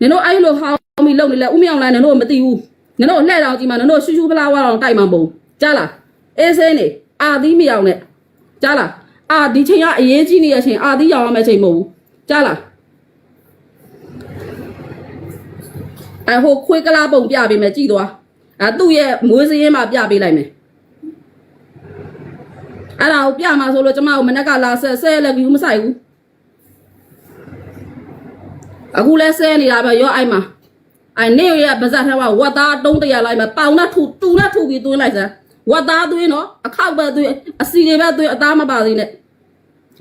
နင်တို့အဲ့လိုဟောင်းပြီးလုံနေလဲဥမြောင်လိုင်းနင်တို့မသိဘူးနင်တို့လှဲ့တောင်ကြီးမှာနင်တို့ရှူရှူဖလားဝါတောင်တိုက်မှာမဟုတ်ကြားလားအေးစင်းနေအာသီးမယောင်နဲ့ကြားလားအာဒီချိန်ကအရေးကြီးနေတဲ့အချိန်အာသီးရောင်ရမယ့်ချိန်မဟုတ်ဘူးကြားလားအဟိုခွေးကလားပုံပြပေးမယ်ကြည်သွားအဲသူ့ရဲ့မွေးစင်းမှာပြပေးလိုက်မယ်အဲ့ဒါကိုပြမှာဆိုလို့ကျမတို့မနေ့ကလာဆက်ဆဲလည်းဘူးမဆိုင်ဘူး အခုလဲဆဲနေတာပဲရောအဲ့မှာအဲ့နေရပါဇက်ထဲမှာဝတ်သားတုံးတရလိုက်မှာပေါင်နဲ့ထူတူနဲ့ထူပြီးသွင်းလိုက်စမ်းဝတ်သားသွင်းနော်အခောက်ပဲသွင်းအစီတွေပဲသွင်းအသားမပါသေးနဲ့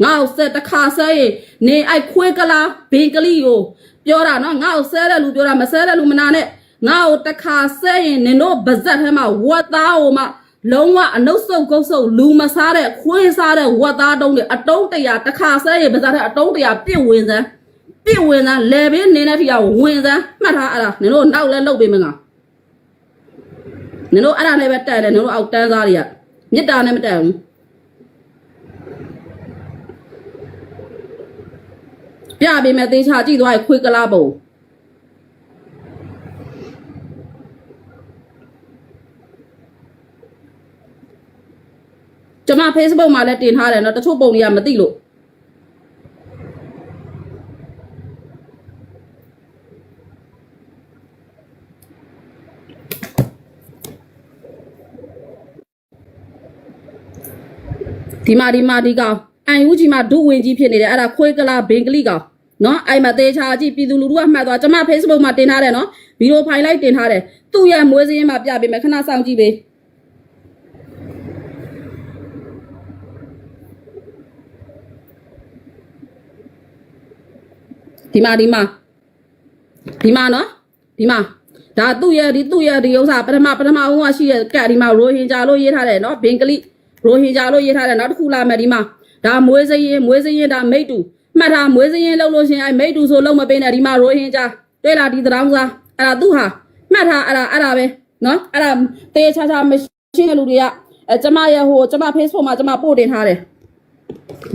ငါ့ကိုဆက်တစ်ခါဆဲရင်နေအဲ့ခွေးကလားဘင်ကလေးကိုပြောတာနော်ငါ့ကိုဆဲတဲ့လူပြောတာမဆဲတဲ့လူမနာနဲ့ငါ့ကိုတစ်ခါဆဲရင်နင်တို့ပါဇက်ထဲမှာဝတ်သားကိုမှလုံးဝအနှုတ်ဆုပ်ကုတ်ဆုပ်လူမစားတဲ့ခွေးစားတဲ့ဝတ်သားတုံးတွေအတုံးတရာတစ်ခါဆဲရင်ပါဇက်ထဲအတုံးတရာပြစ်ဝင်စမ်း ပြင့်ဝင်သားလေဘေးနင်းတဲ့ထိအောင်ဝင်သားမှတ်ထားအဲ့ဒါနင်တို့နောက်လဲလှုပ်ပေးမငါနင်တို့အဲ့ဒါလည်းပဲတက်တယ်နင်တို့အောက်တန်းသားတွေကမေတ္တာနဲ့မတက်ဘူးပြပေးမယ်သေချာကြည့်သွားရခွေကလားပုံကျွန်မ Facebook မှာလည်းတင်ထားတယ်နော်တချို့ပုံတွေကမသိလို့ ဒီမှာဒီမှာဒီကောင်အန်ယူကြီးမှာဒုဝင်ကြီးဖြစ်နေတယ်အဲ့ဒါခွေးကလာဘင်ကလိကောင်နော်အဲ့မှာတေချာကြည့်ပြည်သူလူထုကမှတ်သွားကျွန်မ Facebook မှာတင်ထားတယ်နော်ဗီဒီယိုဖိုင်လိုက်တင်ထားတယ်သူ့ရဲ့မွေးစင်းမှာပြပေးမယ်ခဏစောင့်ကြည့်ပေးဒီမှာဒီမှာဒီမှာနော်ဒီမှာဒါသူ့ရဲ့ဒီသူ့ရဲ့ဒီဥစ္စာပထမပထမဦးကရှိရဲ့ကတ်ဒီမှာရိုဟင်ဂျာလို့ရေးထားတယ်နော်ဘင်ကလိ ရိုဟင်ဂျာလို့ရေးထားတယ်နောက်တစ်ခုလာမယ်ဒီမှာဒါမွေးစရင်မွေးစရင်ဒါမိတ်တူမှတ်ထားမွေးစရင်လောက်လို့ရှရင်အဲမိတ်တူဆိုလုံးမပေးနဲ့ဒီမှာရိုဟင်ဂျာတွေ့လားဒီသတောင်းစားအဲ့ဒါသူ့ဟာမှတ်ထားအဲ့ဒါအဲ့ဒါပဲနော်အဲ့ဒါတေးချာချာမရှိတဲ့လူတွေကအဲကျမရဲ့ဟိုကျမ Facebook မှာကျမပို့တင်ထားတယ်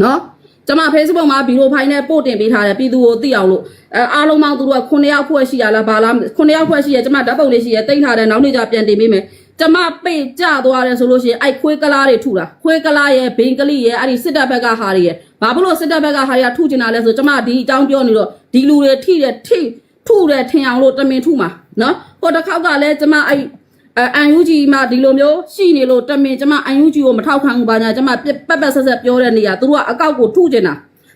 နော်ကျမ Facebook မှာဗီဒီယိုဖိုင်နဲ့ပို့တင်ပေးထားတယ်ပြည်သူကိုသိအောင်လို့အဲအားလုံးပေါင်းသူတို့က9ယောက်ဖွဲ့ရှိရလားဘာလား9ယောက်ဖွဲ့ရှိရကျမဓာတ်ပုံလေးရှိရတိတ်ထားတယ်နောက်နေ့ကျပြန်တင်ပေးမယ် ကျမပိတ်ကြသွားတယ်ဆိုလို့ရှိရင်အဲ့ခွေးကလားတွေထုတာခွေးကလားရဲ့ဘိန်ကလေးရဲ့အဲ့ဒီစစ်တပ်ဘက်ကဟာတွေရဲ့ဘာဖြစ်လို့စစ်တပ်ဘက်ကဟာတွေကထုချင်တာလဲဆိုကျမဒီအကြောင်းပြောနေတော့ဒီလူတွေထိတယ်ထိထုတယ်ထင်အောင်လို့တမင်ထုမှာနော်ဟိုတစ်ခေါက်ကလည်းကျမအဲ့အန်ယူဂျီမှာဒီလိုမျိုးရှိနေလို့တမင်ကျမအန်ယူဂျီကိုမထောက်ခံဘူးပါညာကျမပက်ပက်ဆက်ဆက်ပြောတဲ့နေရာသူတို့ကအကောက်ကိုထုချင်တာ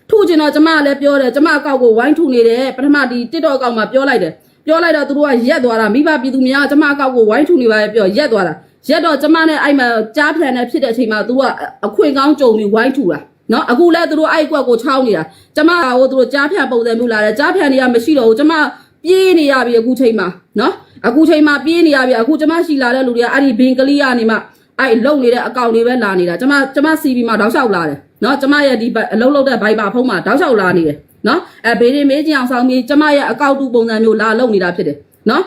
ထုချင်တော့ကျမကလည်းပြောတယ်ကျမအကောက်ကိုဝိုင်းထုနေတယ်ပထမဒီ TikTok အကောက်မှာပြောလိုက်တယ် ပြောလိုက်တော့သူတို့ကရက်သွားတာမိဘပြည်သူများကျမအကောက်ကိုဝိုင်းထုနေပါရဲ့ပြောရက်သွားတာရက်တော့ကျမနဲ့အဲ့မှာကြားဖြန်နဲ့ဖြစ်တဲ့အချိန်မှာသူကအခွင့်ကောင်းကြုံပြီးဝိုင်းထုတာနော်အခုလဲသူတို့အဲ့ကွက်ကိုချောင်းနေတာကျမကဟိုသူတို့ကြားဖြန်ပုံစံမျိုးလာတယ်ကြားဖြန်တွေကမရှိတော့ဘူးကျမပြေးနေရပြီအခုချိန်မှာနော်အခုချိန်မှာပြေးနေရပြီအခုကျမရှိလာတဲ့လူတွေကအဲ့ဒီဘင်ကလေးကနေမှအဲ့လုံနေတဲ့အကောင့်တွေပဲလာနေတာကျမကျမ CV မှာတောက်လျှောက်လာတယ်နော်ကျမရဲ့ဒီအလုံးလုံးတဲ့ဘိုင်ဘာဖုန်းမှာတောက်လျှောက်လာနေတယ် နော်အဲဘေးရင်မေးချင်အောင်ဆောင်ပြီးကျမရဲ့အကောင့်တူပုံစံမျိုးလာလုံနေတာဖြစ်တယ်နော်